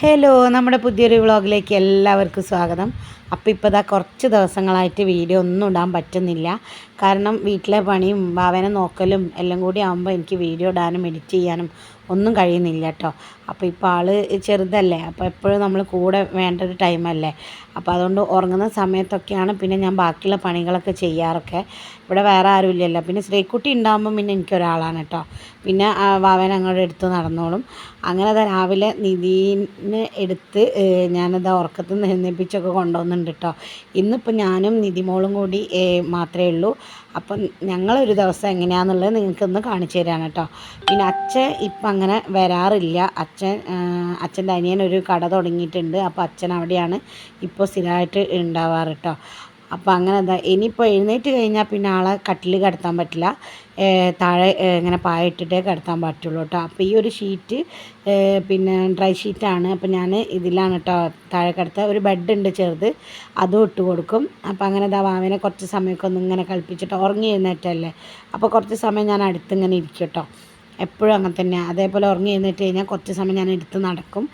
Hello നമ്മുടെ പുതിയൊരു വ്ളോഗിലേക്ക് എല്ലാവർക്കും സ്വാഗതം. അപ്പോൾ ഇപ്പോൾ ഇതാ കുറച്ച് ദിവസങ്ങളായിട്ട് വീഡിയോ ഒന്നും ഇടാൻ പറ്റുന്നില്ല. കാരണം വീട്ടിലെ പണിയും ഭാവനെ നോക്കലും എല്ലാം കൂടി ആകുമ്പോൾ എനിക്ക് വീഡിയോ ഇടാനും എഡിറ്റ് ചെയ്യാനും ഒന്നും കഴിയുന്നില്ല കേട്ടോ അപ്പോൾ ഇപ്പോൾ ആൾ ചെറുതല്ലേ അപ്പോൾ എപ്പോഴും നമ്മൾ കൂടെ വേണ്ട ഒരു ടൈമല്ലേ. അപ്പോൾ അതുകൊണ്ട് ഉറങ്ങുന്ന സമയത്തൊക്കെയാണ് പിന്നെ ഞാൻ ബാക്കിയുള്ള പണികളൊക്കെ ചെയ്യാറൊക്കെ. ഇവിടെ വേറെ ആരും ഇല്ലല്ലോ പിന്നെ ശ്രീക്കുട്ടി ഉണ്ടാകുമ്പോൾ പിന്നെ എനിക്കൊരാളാണ് കേട്ടോ പിന്നെ വാവൻ അങ്ങോട്ട് എടുത്ത് നടന്നോളും. അങ്ങനെ അത് രാവിലെ നിധീനെ എടുത്ത് ഞാനത് ഉറക്കത്തിൽ നിന്ന് എഴുന്നേൽപ്പിച്ചൊക്കെ കൊണ്ടുവന്നിട്ടുണ്ട് കേട്ടോ ഇന്നിപ്പോൾ ഞാനും നിധിമോളും കൂടി മാത്രമേ ഉള്ളൂ. അപ്പം ഞങ്ങളൊരു ദിവസം എങ്ങനെയാണെന്നുള്ളത് നിങ്ങൾക്കൊന്ന് കാണിച്ചു തരാണ് കേട്ടോ പിന്നെ അച്ഛൻ ഇപ്പം അങ്ങനെ വരാറില്ല. അച്ഛൻ അച്ഛന്റെ അനിയൻ ഒരു കട തുടങ്ങിയിട്ടുണ്ട്. അപ്പോൾ അച്ഛൻ അവിടെയാണ് ഇപ്പോൾ സ്ഥിരമായിട്ട് ഉണ്ടാവാറ് കേട്ടോ അപ്പോൾ അങ്ങനെ എന്താ ഇനിയിപ്പോൾ എഴുന്നേറ്റ് കഴിഞ്ഞാൽ പിന്നെ ആളെ കട്ടിൽ കിടത്താൻ പറ്റില്ല. താഴെ ഇങ്ങനെ പായിട്ടിട്ടേ കിടത്താൻ പറ്റുള്ളൂ കേട്ടോ അപ്പോൾ ഈ ഒരു ഷീറ്റ് പിന്നെ ഡ്രൈ ഷീറ്റാണ്. അപ്പോൾ ഞാൻ ഇതിലാണ് കേട്ടോ താഴെ കിടത്ത. ഒരു ബെഡ് ഉണ്ട് ചെറുത് അതും ഇട്ട് കൊടുക്കും. അപ്പോൾ അങ്ങനെ ഇതാ വാവിനെ കുറച്ച് സമയമൊക്കെ ഒന്ന് ഇങ്ങനെ കളിപ്പിച്ചിട്ട് ഉറങ്ങി എഴുന്നേറ്റല്ലേ. അപ്പോൾ കുറച്ച് സമയം ഞാൻ അടുത്തിങ്ങനെ ഇരിക്കും കേട്ടോ എപ്പോഴും അങ്ങനെ തന്നെ അതേപോലെ ഉറങ്ങി എഴുന്നേറ്റ് കഴിഞ്ഞാൽ കുറച്ച് സമയം ഞാൻ എടുത്ത് നടക്കും.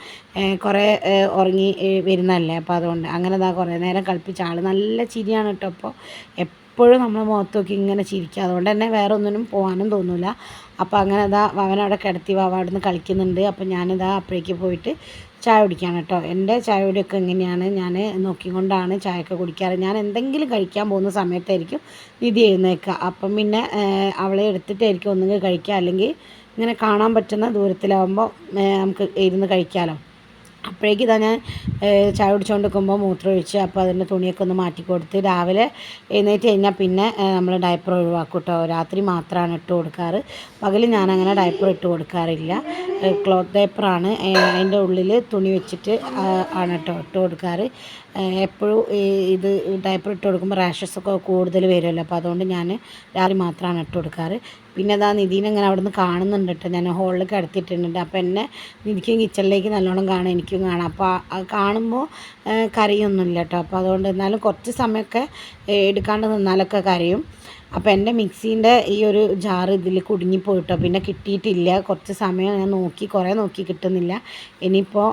കുറേ ഉറങ്ങി വരുന്നതല്ലേ? അപ്പോൾ അതുകൊണ്ട് അങ്ങനെ ഇതാ കുറേ നേരം കളിപ്പിച്ച ആൾ നല്ല ചിരിയാണ് കേട്ടോ അപ്പോൾ എപ്പോഴും നമ്മൾ മുഖത്ത് നോക്കി ഇങ്ങനെ ചിരിക്കുക അതുകൊണ്ട് തന്നെ വേറെ ഒന്നിനും പോകാനും തോന്നില്ല അപ്പോൾ അങ്ങനെ ഇതാ അവനവിടെ കിടത്തി വാവ അവിടെ നിന്ന് കളിക്കുന്നുണ്ട്. അപ്പോൾ ഞാനിതാ അപ്പോഴേക്ക് പോയിട്ട് ചായ കുടിക്കുകയാണ് കേട്ടോ. എന്റെ ചായ കുടിയൊക്കെ എങ്ങനെയാണ്? ഞാൻ നോക്കിക്കൊണ്ടാണ് ചായയൊക്കെ കുടിക്കാറ്. ഞാൻ എന്തെങ്കിലും കഴിക്കാൻ പോകുന്ന സമയത്തായിരിക്കും നിധി എഴുന്നേക്കുക അപ്പം പിന്നെ അവളെ എടുത്തിട്ടായിരിക്കും ഒന്നുകിൽ കഴിക്കുക. അല്ലെങ്കിൽ ഇങ്ങനെ കാണാൻ പറ്റുന്ന ദൂരത്തിലാവുമ്പോൾ നമുക്ക് ഇരുന്ന് കഴിക്കാമല്ലോ അപ്പോഴേക്കും ഇതാ ഞാൻ ചായ കുടിച്ചുകൊണ്ട് നിൽക്കുമ്പോൾ മൂത്രം ഒഴിച്ച് അപ്പോൾ അതിന്റെ തുണിയൊക്കെ ഒന്ന് മാറ്റി കൊടുത്ത് രാവിലെ എഴുന്നേറ്റ് കഴിഞ്ഞാൽ പിന്നെ നമ്മൾ ഡയപ്പർ ഒഴിവാക്കും കേട്ടോ രാത്രി മാത്രമാണ് ഇട്ട് കൊടുക്കാറ്. പകൽ ഞാനങ്ങനെ ഡയപ്പർ ഇട്ട് കൊടുക്കാറില്ല. ക്ലോത്ത് ഡയപ്പറാണ് അതിന്റെ ഉള്ളിൽ തുണി വെച്ചിട്ട് ആണ് കേട്ടോ ഇട്ട് കൊടുക്കാറ്. എപ്പോഴും ഇത് ഡയപ്പർ ഇട്ട് കൊടുക്കുമ്പോൾ റാഷസ് ഒക്കെ കൂടുതൽ വരുമല്ലോ അപ്പോൾ അതുകൊണ്ട് ഞാൻ രാത്രി മാത്രമാണ് ഇട്ട് കൊടുക്കാറ്. പിന്നെ അതാ നിധീനെ ഇങ്ങനെ അവിടെ നിന്ന് കാണുന്നുണ്ട് കേട്ടോ ഞാൻ ഹോളിൽ കിടത്തിയിട്ടുണ്ട്. അപ്പോൾ എന്നെ നിധിക്കും കിച്ചണിലേക്ക് നല്ലോണം കാണാം. എനിക്കും കാണാം അപ്പോൾ കാണുമ്പോൾ കരയൊന്നുമില്ല കേട്ടോ അപ്പോൾ അതുകൊണ്ട് എന്നാലും കുറച്ച് സമയമൊക്കെ എടുക്കാണ്ട് നിന്നാലൊക്കെ കരയും അപ്പോൾ എന്റെ മിക്സീന്റെ ഈ ഒരു ജാറ് ഇതിൽ കുടുങ്ങിപ്പോയിട്ടോ. പിന്നെ കിട്ടിയിട്ടില്ല. കുറച്ച് സമയം ഞാൻ നോക്കി കുറേ നോക്കി കിട്ടുന്നില്ല. ഇനിയിപ്പോൾ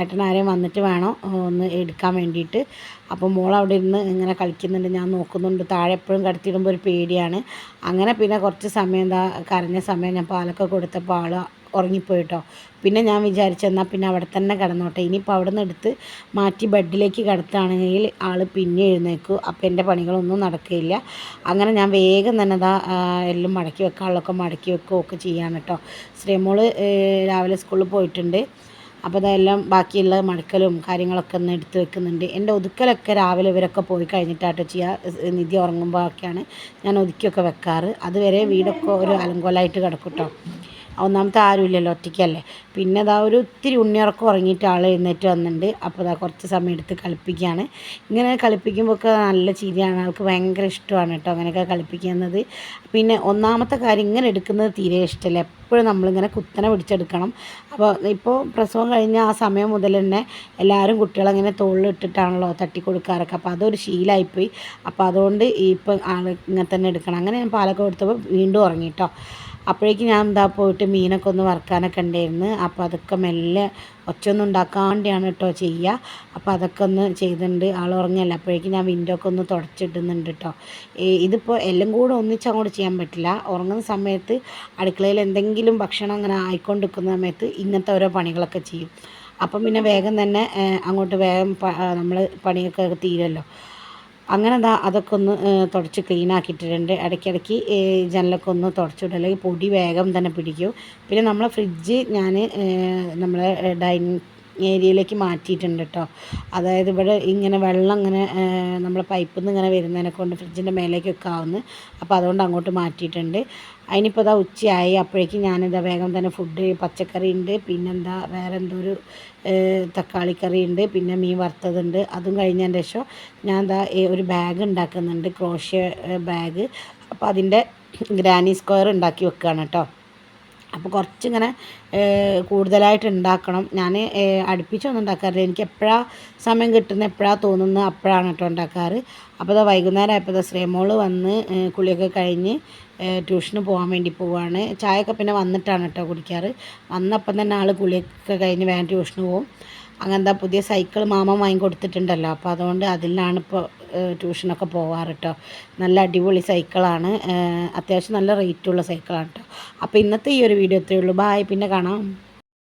ഏട്ടനാരെയും വന്നിട്ട് വേണം ഒന്ന് എടുക്കാൻ വേണ്ടിയിട്ട്. അപ്പോൾ മോൾ അവിടെ ഇരുന്ന് ഇങ്ങനെ കളിക്കുന്നുണ്ട്. ഞാൻ നോക്കുന്നുണ്ട്. താഴെ എപ്പോഴും കടത്തിയിടുമ്പോൾ ഒരു പേടിയാണ്. അങ്ങനെ പിന്നെ കുറച്ച് സമയം എന്താ കരഞ്ഞ സമയം ഞാൻ പാലൊക്കെ കൊടുത്തപ്പോൾ ആൾ ഉറങ്ങിപ്പോയിട്ടോ. പിന്നെ ഞാൻ വിചാരിച്ചു എന്നാൽ പിന്നെ അവിടെ തന്നെ കിടന്നോട്ടെ. ഇനിയിപ്പോൾ അവിടെ നിന്ന് എടുത്ത് മാറ്റി ബെഡിലേക്ക് കിടത്തുകയാണെങ്കിൽ ആൾ പിന്നെ എഴുന്നേക്കും അപ്പോൾ എന്റെ പണികളൊന്നും നടക്കുകയില്ല. അങ്ങനെ ഞാൻ വേഗം തന്നെ അതാ എല്ലാം മടക്കി വെക്കുക ആളൊക്കെ മടക്കി വെക്കുകയൊക്കെ ചെയ്യാണ് കേട്ടോ. ശ്രീമോൾ രാവിലെ സ്കൂളിൽ പോയിട്ടുണ്ട്. അപ്പോൾ അതെല്ലാം ബാക്കിയുള്ള മടക്കലും കാര്യങ്ങളൊക്കെ ഒന്ന് എടുത്ത് വെക്കുന്നുണ്ട്. എന്റെ ഒതുക്കലൊക്കെ രാവിലെ ഇവരൊക്കെ പോയി കഴിഞ്ഞിട്ടാട്ടോ ചെയ്യുക നിധി ഉറങ്ങുമ്പോഴൊക്കെയാണ് ഞാൻ ഒതുക്കിയൊക്കെ വെക്കാറ്. അതുവരെ വീടൊക്കെ ഒരു അലങ്കോലായിട്ട് കിടക്കും കേട്ടോ. ഒന്നാമത്തെ ആരുമില്ലല്ലോ ഒറ്റയ്ക്കല്ലേ. പിന്നെ അതാ ഒരു ഒത്തിരി ഉണ്ണിയുറക്കം ഉറങ്ങിയിട്ട് ആൾ എഴുന്നേറ്റ് വന്നിട്ടുണ്ട്. അപ്പോൾ അതാ കുറച്ച് സമയം എടുത്ത് കളിപ്പിക്കുകയാണ്. ഇങ്ങനെ കളിപ്പിക്കുമ്പോൾ ഒക്കെ നല്ല ചിരിയാണ്. ആൾക്ക് ഭയങ്കര ഇഷ്ടമാണ് കേട്ടോ അങ്ങനെയൊക്കെ കളിപ്പിക്കുന്നത്. പിന്നെ ഒന്നാമത്തെ കാര്യം ഇങ്ങനെ എടുക്കുന്നത് തീരെ ഇഷ്ടമല്ല. എപ്പോഴും നമ്മളിങ്ങനെ കുത്തനെ പിടിച്ചെടുക്കണം. അപ്പോൾ ഇപ്പോൾ പ്രസവം കഴിഞ്ഞ ആ സമയം മുതൽ തന്നെ എല്ലാവരും കുട്ടികളങ്ങനെ തോളിലിട്ടിട്ടാണല്ലോ തട്ടി കൊടുക്കാറൊക്കെ അപ്പോൾ അതൊരു ശീലമായിപ്പോയി അപ്പോൾ അതുകൊണ്ട് ഇപ്പം ആൾ ഇങ്ങനെ തന്നെ എടുക്കണം. അങ്ങനെ ഞാൻ പാലൊക്കെ കൊടുത്തപ്പോൾ വീണ്ടും ഉറങ്ങി കേട്ടോ. അപ്പോഴേക്കും ഞാൻ എന്താ പോയിട്ട് മീനൊക്കെ ഒന്ന് വറുക്കാനൊക്കെ ഉണ്ടായിരുന്നു. അപ്പോൾ അതൊക്കെ മെല്ലെ ഒച്ചയൊന്നും ഉണ്ടാക്കാണ്ടിയാണ് കേട്ടോ ചെയ്യുക. അപ്പോൾ അതൊക്കെ ഒന്ന് ചെയ്തിട്ടുണ്ട്. ആൾ ഉറങ്ങിയല്ല അപ്പോഴേക്കും ഞാൻ വിൻഡോ ഒക്കെ ഒന്ന് തുടച്ചിടുന്നുണ്ട് കേട്ടോ. ഇതിപ്പോൾ എല്ലാം കൂടെ ഒന്നിച്ച് അങ്ങോട്ട് ചെയ്യാൻ പറ്റില്ല. ഉറങ്ങുന്ന സമയത്ത് അടുക്കളയിൽ എന്തെങ്കിലും ഭക്ഷണം അങ്ങനെ ആയിക്കൊണ്ടിരിക്കുന്ന സമയത്ത് ഇങ്ങനത്തെ ഓരോ പണികളൊക്കെ ചെയ്യും. അപ്പം പിന്നെ വേഗം തന്നെ അങ്ങോട്ട് വേഗം നമ്മൾ പണിയൊക്കെ തീരുമല്ലോ. അങ്ങനെ ദാ അതൊക്കെ ഒന്ന് തുടച്ച് ക്ലീൻ ആക്കിയിട്ടുണ്ട് ഇടയ്ക്കിടയ്ക്ക് ജനലൊക്കെ ഒന്ന് തുടച്ചിടും. അല്ലെങ്കിൽ പൊടി വേഗം തന്നെ പിടിക്കും. പിന്നെ നമ്മളെ ഫ്രിഡ്ജ് ഞാൻ നമ്മളെ ഡൈനിങ് ഏരിയയിലേക്ക് മാറ്റിയിട്ടുണ്ട് കേട്ടോ അതായത് ഇവിടെ ഇങ്ങനെ വെള്ളം ഇങ്ങനെ നമ്മൾ പൈപ്പിൽ നിന്ന് ഇങ്ങനെ വരുന്നതിനെ കൊണ്ട് ഫ്രിഡ്ജിന്റെ മേലേക്കൊക്കെ ആവുന്നു അപ്പോൾ അതുകൊണ്ട് അങ്ങോട്ട് മാറ്റിയിട്ടുണ്ട്. അതിനിപ്പോൾ ഇതാ ഉച്ചയായി. അപ്പോഴേക്കും ഞാനിതാ വേഗം തന്നെ ഫുഡ് പച്ചക്കറി ഉണ്ട് പിന്നെന്താ വേറെ എന്തോ ഒരു തക്കാളി തക്കാളിക്കറി ഉണ്ട് പിന്നെ മീൻ വറുത്തതുണ്ട്. അതും കഴിഞ്ഞതിന്റെ ശേഷം ഞാൻ എന്താ ഒരു ബാഗ് ഉണ്ടാക്കുന്നുണ്ട് ക്രോഷ്യ ബാഗ് അപ്പോൾ അതിന്റെ ഗ്രാനി സ്ക്വയർ ഉണ്ടാക്കി വെക്കുകയാണ് കേട്ടോ അപ്പോൾ കുറച്ചിങ്ങനെ കൂടുതലായിട്ട് ഉണ്ടാക്കണം. ഞാൻ അടുപ്പിച്ചൊന്നും ഉണ്ടാക്കാറില്ല. എനിക്ക് എപ്പോഴാണ് സമയം കിട്ടുന്നത് എപ്പോഴാണ് തോന്നുന്നത് അപ്പോഴാണ് കേട്ടോ ഉണ്ടാക്കാറ്. അപ്പോൾ ഇതാ വൈകുന്നേരം ആയപ്പോൾ ഇതാ ശ്രീമോൾ വന്ന് കുളിയൊക്കെ കഴിഞ്ഞ് ട്യൂഷന് പോകാൻ വേണ്ടി പോവാണ്. ചായയൊക്കെ പിന്നെ വന്നിട്ടാണ് കേട്ടോ കുടിക്കാറ്. വന്നപ്പം തന്നെ ആൾ കുളിയൊക്കെ കഴിഞ്ഞ് വേഗം ട്യൂഷന് പോകും അങ്ങനത്തെ പുതിയ സൈക്കിൾ മാമ വാങ്ങി കൊടുത്തിട്ടുണ്ടല്ലോ അപ്പോൾ അതുകൊണ്ട് അതിലാണ് ഇപ്പോൾ ട്യൂഷനൊക്കെ പോകാറ് കേട്ടോ നല്ല അടിപൊളി സൈക്കിളാണ്. അത്യാവശ്യം നല്ല റേറ്റുള്ള സൈക്കിളാണ് കേട്ടോ അപ്പോൾ ഇന്നത്തെ ഈ ഒരു വീഡിയോ ഇത്രയേ ഉള്ളൂ. ബായ്. പിന്നെ കാണാം.